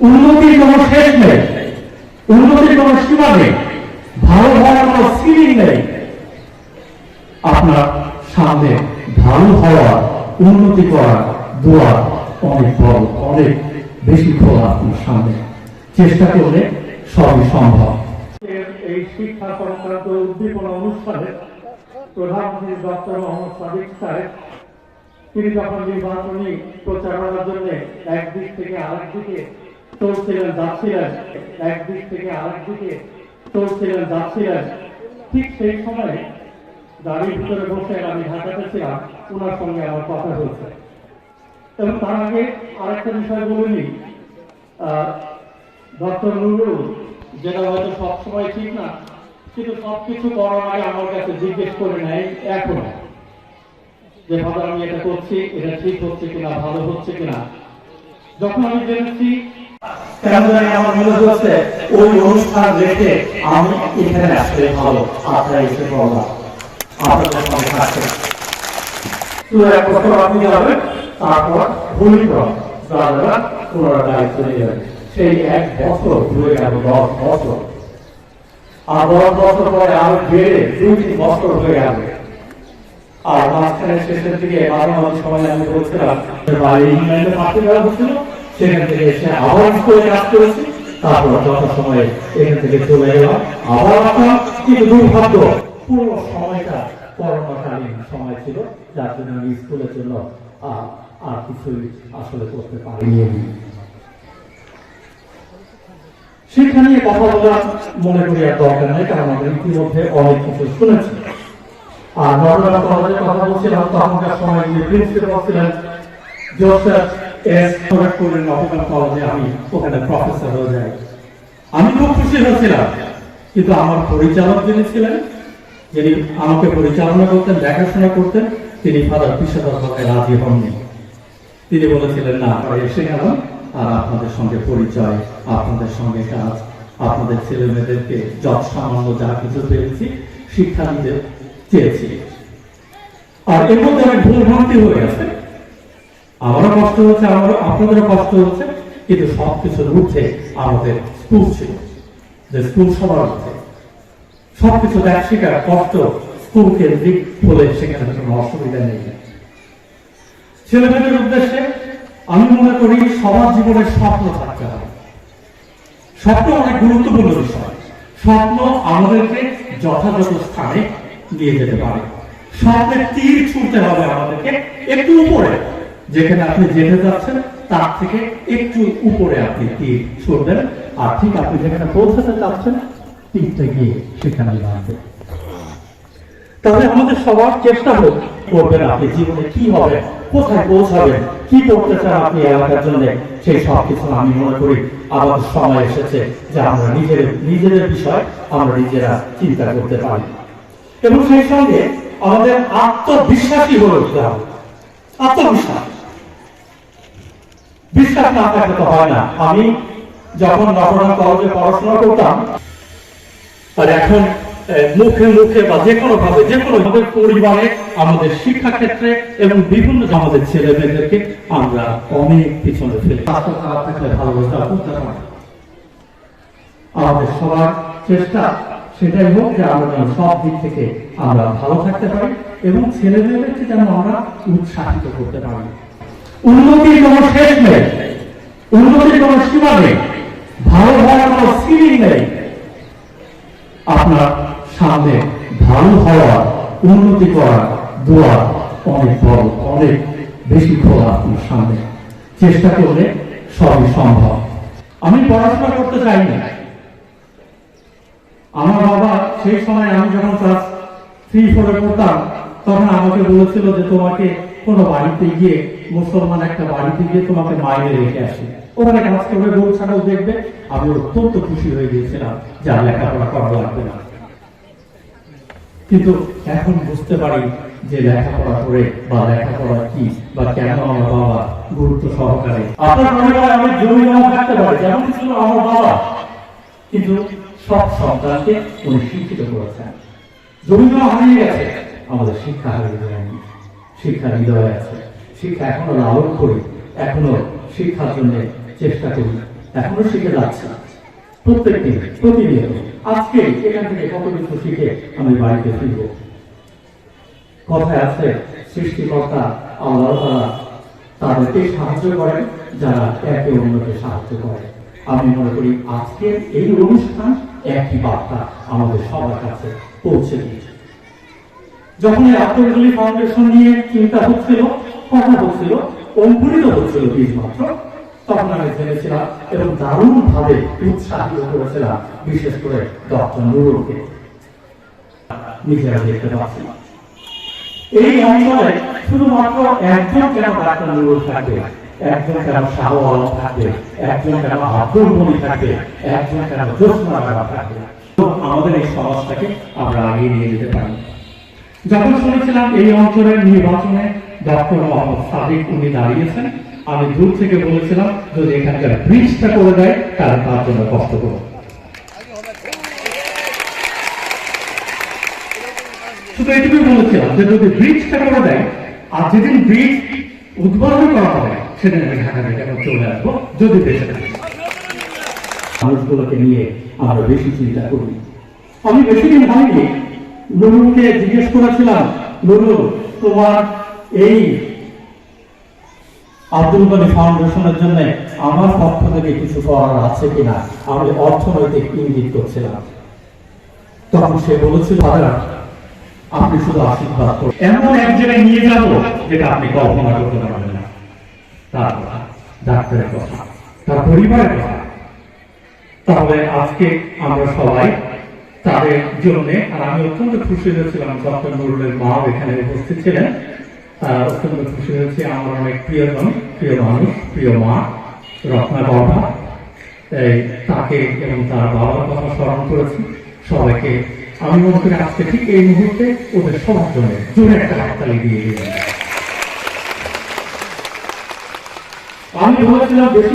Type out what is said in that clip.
উন্নতির কোনো শেষ নেই। উন্নতির কোনো সীমা নেই। ভালো হওয়ার কোনো সিলিং নেই। আপনার সামনে ভালো হওয়া, উন্নতি করা দোয়া অনেক বড়, অনেক বেশি খোলা আপনার সামনে। চেষ্টা করলে সবই সম্ভব। এই শিক্ষা সংক্রান্ত উদ্দীপনা অনুষ্ঠানে প্রধানমন্ত্রী ডক্টর মোহাম্মদ সাদিক সাহেব, তিনি যখন নির্বাচনী প্রচারণার জন্য একদিক থেকে আরেক দিকে চলছিলেন যাচ্ছিলেন একদিক থেকে আরেক দিকে চলছিলেন যাচ্ছিলেন ঠিক সেই সময় গাড়ির ভিতরে বসে আমি ঢাকাতে ছিলাম ওনার সঙ্গে আমার কথা হয়েছে। এবং তার আগে আরেকটা বিষয় বলিনি ডক্টর নুরুল, যেটা হয়তো সবসময় ঠিক না, কিন্তু সবকিছু করার আগে আমার কাছে জিজ্ঞেস করে নেয় এখন যে, ফাদার, আমি এটা করছি, এটা ঠিক হচ্ছে কিনা, ভালো হচ্ছে কিনা? যখন আমি জেনেছি সেই এক বছর ঘুরে গেল, দশ বছর। আর বছর পরে আরও বেড়ে তিন বছর হয়ে গেল। আর মাঝখানে শেষের দিকে মাঝে মাঝে সময় আমি বলছিলাম, যে বাড়ি ইংল্যান্ডে মাঠে হচ্ছিল। সেখান থেকে এসে আবার স্কুলে কাজ করেছি। তারপর সময়ে এখান থেকে চলে গেলাম আবার আসলাম। কিন্তু দুর্ভাগ্য, পুরো সময়টা করোনাকালীন সময় ছিল। যার জন্য আমি স্কুলের জন্য আর কিছুই আসলে করতে পারিনি। শিক্ষা নিয়ে কথা বলার মনে করি আর দরকার নেই, কারণ আমরা ইতিমধ্যে অনেক কিছু শুনেছি। আর নর্মাল কলেজের কথা বলছিলাম, তখনকার সময় যে প্রিন্সিপাল ছিলেন, জোসেফ এস খড়গপুরের নবগ্রাম কলেজে আমি ওখানে প্রফেসর হয়ে যাই। আমি খুব খুশি হয়েছিলাম, কিন্তু আমার পরিচালক যিনি ছিলেন, যিনি আমাকে পরিচালনা করতেন, দেখাশোনা করতেন, তিনি ফাদার পিসাদার রাজি হননি। তিনি বলেছিলেন, না, আমরা এসে গেলাম, আর আপনাদের সঙ্গে পরিচয়, আপনাদের সঙ্গে কাজ, আপনাদের ছেলে মেয়েদেরকে যত সামান্য যা কিছু পেরেছি শিক্ষা দিতে চেয়েছি। আর এর মধ্যে অনেক ভুল ভ্রান্তি হয়ে গেছে। আমারও কষ্ট হচ্ছে আমার আপনাদেরও কষ্ট হচ্ছে, কিন্তু সব কিছুর ঊর্ধ্বে আমাদের স্কুল ছিল, যে স্কুল সবার ঊর্ধ্বে। সবকিছু ত্যাগ স্বীকার, কষ্ট স্কুল কেন্দ্রিক বলে সেখানে কোনো অসুবিধা নেই। ছেলেমেয়েদের উদ্দেশ্যে আমি মনে করি সবার জীবনে স্বপ্ন থাকতে হবে। স্বপ্ন অনেক গুরুত্বপূর্ণ বিষয়। স্বপ্ন আমাদেরকে যথাযথ স্থানে নিয়ে যেতে পারে। স্বপ্নের তীর ছুঁতে হবে আমাদেরকে একটু উপরে। যেখানে আপনি যেতে যাচ্ছেন, তার থেকে একটু উপরে আপনি তীর ছুটবেন আর ঠিক আপনি যেখানে পৌঁছাতে চাচ্ছেন, তীরটা গিয়ে সেখানে লাগবে তাহলে আমাদের সবার চেষ্টা হোক করবেন আপনি জীবনে কি হবে, কোথায় পৌঁছাবেন, কি করতে চান আপনি এলাকার জন্য, সেই সব কিছু আমি মনে করি আমাদের সময় এসেছে যে আমরা নিজের, নিজেদের বিষয় আমরা নিজেরা চিন্তা করতে পারি। এবং সেই সঙ্গে আমাদের আত্মবিশ্বাসী হয়ে উঠতে হবে। আত্মবিশ্বাস। বিশ্বাস না থাকলে তো হয় না। আমি যখন কলেজে পড়াশোনা করতাম, আর এখন মুখে মুখে বা যে কোনো ভাবে যে কোনো ভাবে পরিবারে, আমাদের শিক্ষা ক্ষেত্রে এবং বিভিন্ন আমাদের ছেলে মেয়েদেরকে আমরা অনেক পিছনে ভালোবাসা আমাদের সবার চেষ্টা সেটাই হোক যে আমরা সব দিক থেকে আমরা ভালো থাকতে পারি এবং ছেলে মেয়েদেরকে যেন আমরা উৎসাহিত করতে পারি। উন্নতির কোনো শেষ নেই। উন্নতির কোনো সীমা নেই। ভালো হওয়ার কোনো সিলিং নেই। আপনার সামনে ভালো হওয়া, উন্নতি করা দোয়া অনেক বড়, অনেক বেশি খোলা আপনার সামনে। চেষ্টা করলে সবই সম্ভব। আমি পড়াশোনা করতে চাইনি। আমার বাবা সেই সময় আমি যখন ক্লাস থ্রি ফোরে পড়তাম, তখন আমাকে বলেছিল যে তোমাকে কোনো বাড়িতে গিয়ে, মুসলমান একটা বাড়িতে গিয়ে তোমাকে মাইনে রেখে আসি। ওখানে কাজ করবে, গরু, ছাগল দেখবে। আমি অত্যন্ত খুশি হয়ে গিয়েছিলাম যে আর লেখাপড়া করা লাগবে না। কিন্তু এখন বুঝতে পারি যে লেখাপড়া করে বা লেখাপড়া কি বা কেন আমার বাবা গুরুত্ব সহকারে। আপনার মনে আমি জমি জমা থাকতে পারে? যেমন ছিল আমার বাবা। কিন্তু সব সন্তানকে উনি শিক্ষিত করেছেন। জমি জমা হারিয়ে গেছে। আমাদের শিক্ষা হারিয়ে যায়নি শিক্ষা হৃদয় আছে। শিক্ষা এখনও লালন করি, এখনও শিক্ষার জন্য চেষ্টা করি, এখনও শিখে যাচ্ছি। প্রত্যেক প্রতিনিয়ত। আজকে এখান থেকে কত কিছু শিখে আমি বাড়িতে ফিরব? কথায় আছে, সৃষ্টিকর্তা আল্লাহ তাদেরকে সাহায্য করেন, যারা একে অন্যকে সাহায্য করে। আমি মনে করি আজকের এই অনুষ্ঠান একই বার্তা আমাদের সবার কাছে পৌঁছে দিয়েছে। যখন এই আত্মজলি ফাউন্ডেশন নিয়ে চিন্তা হচ্ছিল, কথা হচ্ছিল, অঙ্কুরিত হচ্ছিল বীজ মাত্র, তখন আমি জেনেছিলাম এবং দারুণ ভাবে উৎসাহিত করেছিলাম, বিশেষ করে ডক্টর নুরুলকে। নিজেরা দেখতে পাচ্ছি। এই অঞ্চলে শুধুমাত্র একজন কেন ডাক্তার নুরুল থাকবে? একজন কেন একজন কেন আব্দুল মনি একজন কেন আমাদের এই সমাজটাকে আমরা আগিয়ে নিয়ে যেতে পারি। যখন শুনেছিলাম এই অঞ্চলের নির্বাচনে ডক্টর মোহাম্মদ সাদিক উনি দাঁড়িয়েছেন আমি দূর থেকে বলেছিলাম যদি এখানকার ব্রিজটা করে দেয় তাহলে তার জন্য কষ্ট করব শুধু এটুকুই বলেছিলাম যে যদি ব্রিজটা করে দেয় আর যেদিন ব্রিজ উদ্বোধন করা হবে সেদিন আমি ঢাকা থেকে চলে আসব যদি বেঁচে থাকি। মানুষগুলোকে নিয়ে আমরা বেশি চিন্তা করি। আমি বেশি দিন হয়নি নুরুলকে জিজ্ঞেস করেছিলাম নুরুল তোমার এই আব্দুল গনি ফাউন্ডেশনের জন্য আমার পক্ষ থেকে কিছু করার আছে কিনা? আমি অর্থনৈতিক ইঙ্গিত করছিলাম। তখন সে বলেছিল আপনি শুধু আশীর্বাদ করুন। এমন এক জায়গায় নিয়ে যাব যেটা আপনি কল্পনা করতে পারবেন না। তার ডাক্তারের কথা, তার পরিবারের কথা। তাহলে আজকে আমরা সবাই তাদের জন্য আর আমি অত্যন্ত খুশি হয়েছিলাম ডক্টর নুরুলের মা এখানে উপস্থিত ছিলেন। অত্যন্ত খুশি হয়েছি আমার অনেক প্রিয়জন, প্রিয় মানুষ, প্রিয় মা, রত্না বাবা। তাকে এবং তার বাবার কথা স্মরণ করেছি। সবাইকে আমি মনে করি আজকে ঠিক এই মুহূর্তে ওদের সবার জন্য জোরে একটা হাততালি দিয়ে দিলেন আমি বলেছিলাম